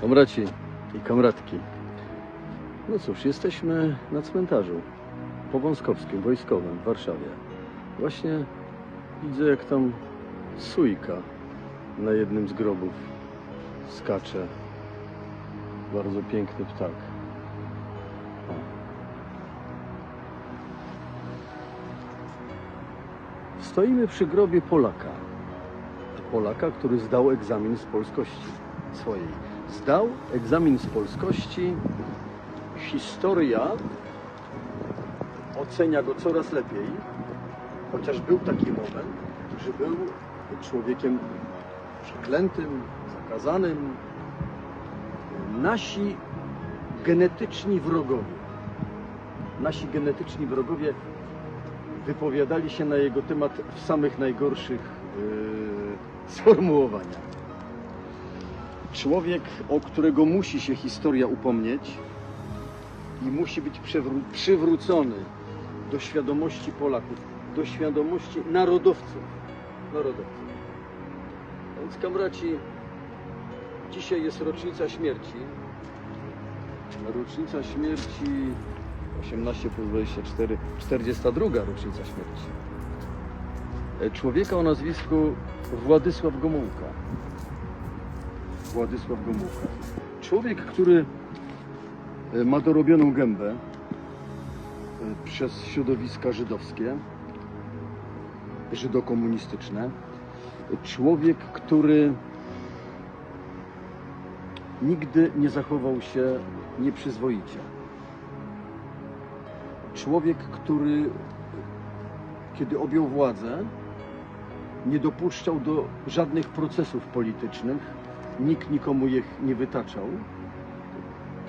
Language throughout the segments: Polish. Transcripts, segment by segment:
Kamraci i kamratki. No cóż, jesteśmy na cmentarzu powązkowskim, wojskowym w Warszawie. Właśnie widzę, jak tam sójka na jednym z grobów skacze. Bardzo piękny ptak. O. Stoimy przy grobie Polaka. Polaka, który zdał egzamin z polskości swojej. Zdał egzamin z polskości. Historia ocenia go coraz lepiej, chociaż był taki moment, że był człowiekiem przeklętym, zakazanym. Nasi genetyczni wrogowie, nasi genetyczni wrogowie wypowiadali się na jego temat w samych najgorszych yy, sformułowaniach. Człowiek, o którego musi się historia upomnieć i musi być przywrócony do świadomości Polaków, do świadomości narodowców. narodowców. Więc kamraci, dzisiaj jest rocznica śmierci. Rocznica śmierci 18 plus 24, 42 rocznica śmierci. E, Człowieka o nazwisku Władysław Gomułka. Władysław Gomułka. Człowiek, który e, ma dorobioną gębę e, przez środowiska żydowskie, żydokomunistyczne. Człowiek, który nigdy nie zachował się nieprzyzwoicie. Człowiek, który kiedy objął władzę, nie dopuszczał do żadnych procesów politycznych, nikt nikomu ich nie wytaczał.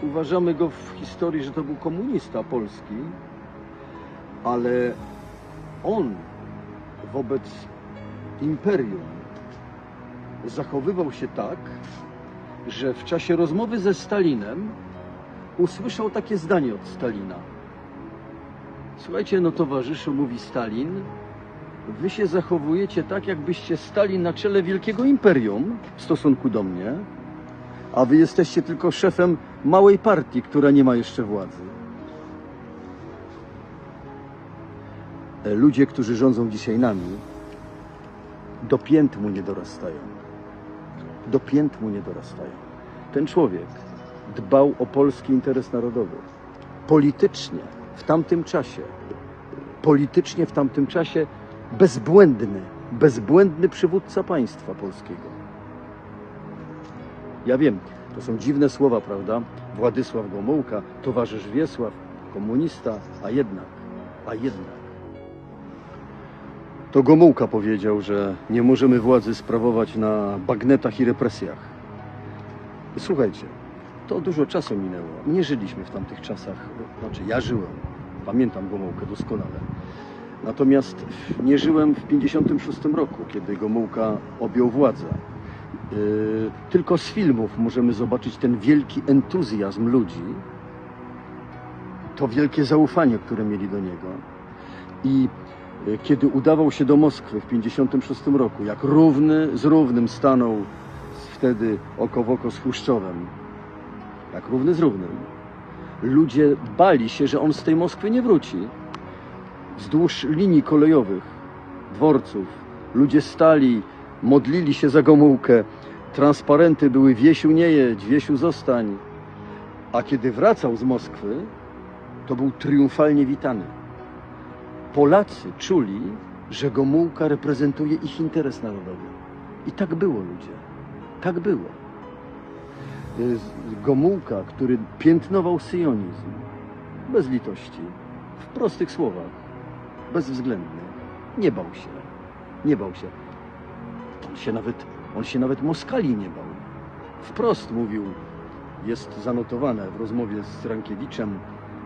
Uważamy go w historii, że to był komunista polski, ale on wobec imperium zachowywał się tak, że w czasie rozmowy ze Stalinem usłyszał takie zdanie od Stalina. Słuchajcie, no towarzyszu, mówi Stalin, wy się zachowujecie tak, jakbyście stali na czele wielkiego imperium w stosunku do mnie, a wy jesteście tylko szefem małej partii, która nie ma jeszcze władzy. E, Ludzie, którzy rządzą dzisiaj nami, do pięt mu nie dorastają. Do mu nie dorastają. Ten człowiek dbał o polski interes narodowy. Politycznie w tamtym czasie, politycznie w tamtym czasie bezbłędny, bezbłędny przywódca państwa polskiego. Ja wiem, to są dziwne słowa, prawda? Władysław Gomułka, towarzysz Wiesław, komunista, a jednak, a jednak. To Gomułka powiedział, że nie możemy władzy sprawować na bagnetach i represjach. Słuchajcie, to dużo czasu minęło. Nie żyliśmy w tamtych czasach. Znaczy, ja żyłem. Pamiętam Gomułkę doskonale. Natomiast nie żyłem w 56 roku, kiedy Gomułka objął władzę. Yy, Tylko z filmów możemy zobaczyć ten wielki entuzjazm ludzi, to wielkie zaufanie, które mieli do niego. I yy, kiedy udawał się do Moskwy w 56 roku, jak równy z równym stanął wtedy oko w oko z Chruszczowem, jak równy z równym, ludzie bali się, że on z tej Moskwy nie wróci. Wzdłuż linii kolejowych, dworców, ludzie stali, modlili się za Gomułkę, transparenty były Wiesiu nie jedź, Wiesiu zostań. A kiedy wracał z Moskwy, to był triumfalnie witany. Polacy czuli, że Gomułka reprezentuje ich interes narodowy. I tak było ludzie. Tak było. Y, Gomułka, który piętnował syjonizm, bez litości, w prostych słowach, bezwzględny, nie bał się, nie bał się. On się nawet, on się nawet Moskali nie bał. Wprost mówił, jest zanotowane w rozmowie z Rankiewiczem,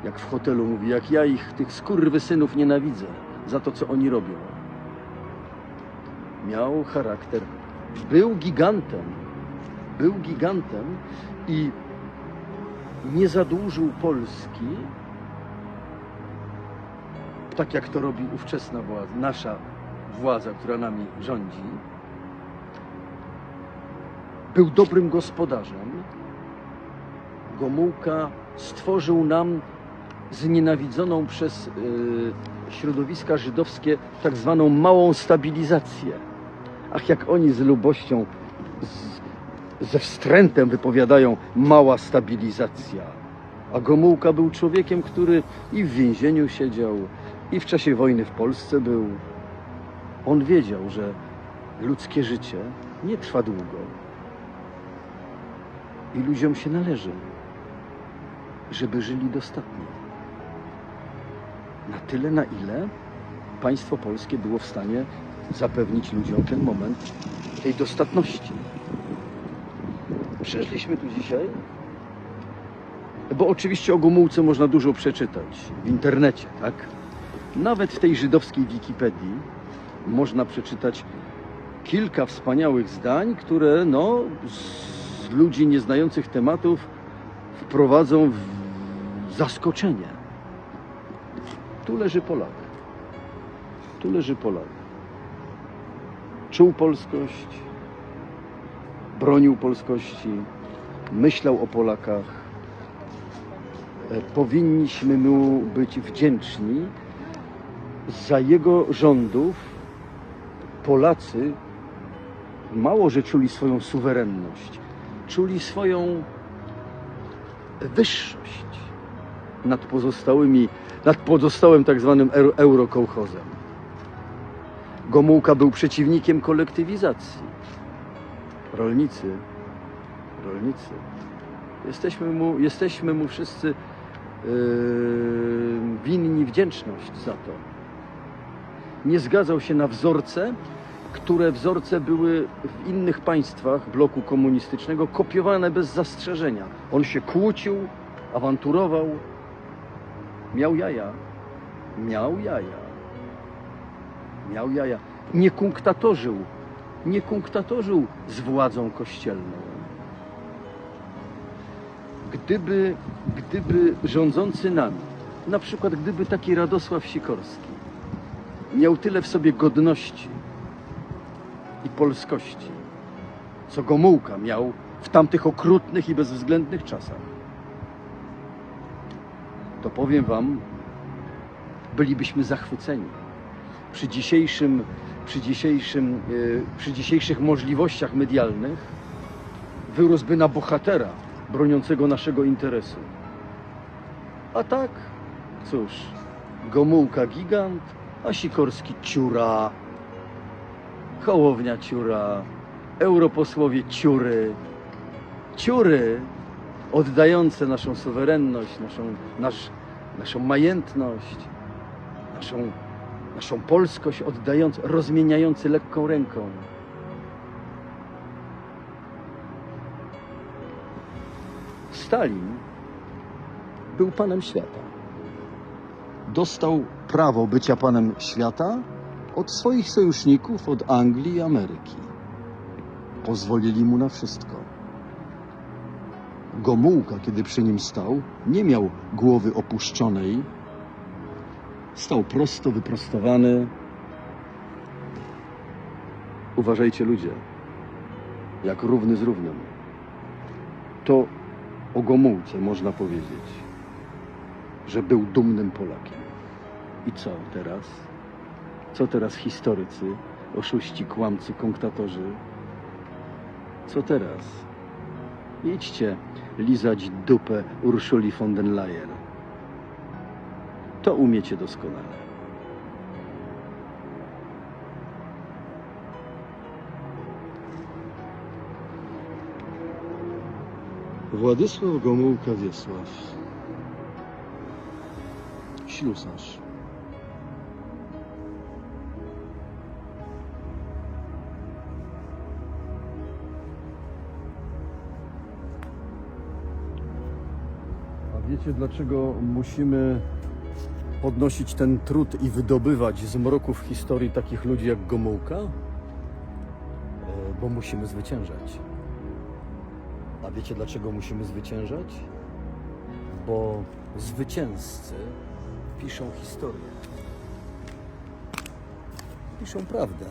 jak w hotelu mówi, jak ja ich, tych skurwysynów nienawidzę za to, co oni robią. Miał charakter, był gigantem, był gigantem i nie zadłużył Polski, tak jak to robi ówczesna władza, nasza władza, która nami rządzi. Był dobrym gospodarzem Gomułka stworzył nam znienawidzoną przez y, środowiska żydowskie tak zwaną małą stabilizację. Ach, jak oni z lubością, z, ze wstrętem wypowiadają mała stabilizacja. A Gomułka był człowiekiem, który i w więzieniu siedział, i w czasie wojny w Polsce był. On wiedział, że ludzkie życie nie trwa długo i ludziom się należy, żeby żyli dostatnio. Na tyle, na ile państwo polskie było w stanie zapewnić ludziom ten moment tej dostatności. Przyszliśmy tu dzisiaj, bo oczywiście o Gomułce można dużo przeczytać w internecie, tak? Nawet w tej żydowskiej Wikipedii można przeczytać kilka wspaniałych zdań, które no, z ludzi nieznających tematów wprowadzą w zaskoczenie. Tu leży Polak. Tu leży Polak. Czuł polskość, bronił polskości, myślał o Polakach. E, Powinniśmy mu być wdzięczni za jego rządów. Polacy mało że czuli swoją suwerenność, czuli swoją wyższość nad pozostałymi, nad pozostałym tak zwanym euro- eurokołchozem. Gomułka był przeciwnikiem kolektywizacji. Rolnicy, rolnicy, jesteśmy mu, jesteśmy mu wszyscy yy, winni wdzięczność za to. Nie zgadzał się na wzorce, które wzorce były w innych państwach bloku komunistycznego kopiowane bez zastrzeżenia. On się kłócił, awanturował, miał jaja. Miał jaja. Miał jaja. Nie kunktatorzył. Nie kunktatorzył z władzą kościelną. Gdyby, gdyby rządzący nami, na przykład gdyby taki Radosław Sikorski miał tyle w sobie godności, i polskości, co Gomułka miał w tamtych okrutnych i bezwzględnych czasach. To powiem Wam, bylibyśmy zachwyceni. Przy, dzisiejszym, przy, dzisiejszym, e, przy dzisiejszych możliwościach medialnych wyrósłby na bohatera broniącego naszego interesu. A tak, cóż, Gomułka gigant, a Sikorski ciura. Hołownia ciura, europosłowie ciury, ciury oddające naszą suwerenność, naszą, nasz, naszą majętność, naszą, naszą polskość, oddające, rozmieniający lekką ręką. Stalin był panem świata. Dostał prawo bycia panem świata od swoich sojuszników, od Anglii i Ameryki. Pozwolili mu na wszystko. Gomułka, kiedy przy nim stał, nie miał głowy opuszczonej. Stał prosto, wyprostowany. Uważajcie ludzie, jak równy z równym. To o Gomułce można powiedzieć, że był dumnym Polakiem. I co teraz? Co teraz historycy, oszuści, kłamcy, konktatorzy? Co teraz? Idźcie lizać dupę Urszuli von den Leyen. To umiecie doskonale. Władysław Gomułka Wiesław Ślusarz wiecie dlaczego musimy podnosić ten trud i wydobywać z mroków historii takich ludzi jak Gomułka? E, Bo musimy zwyciężać. A wiecie dlaczego musimy zwyciężać? Bo zwycięzcy piszą historię. Piszą prawdę.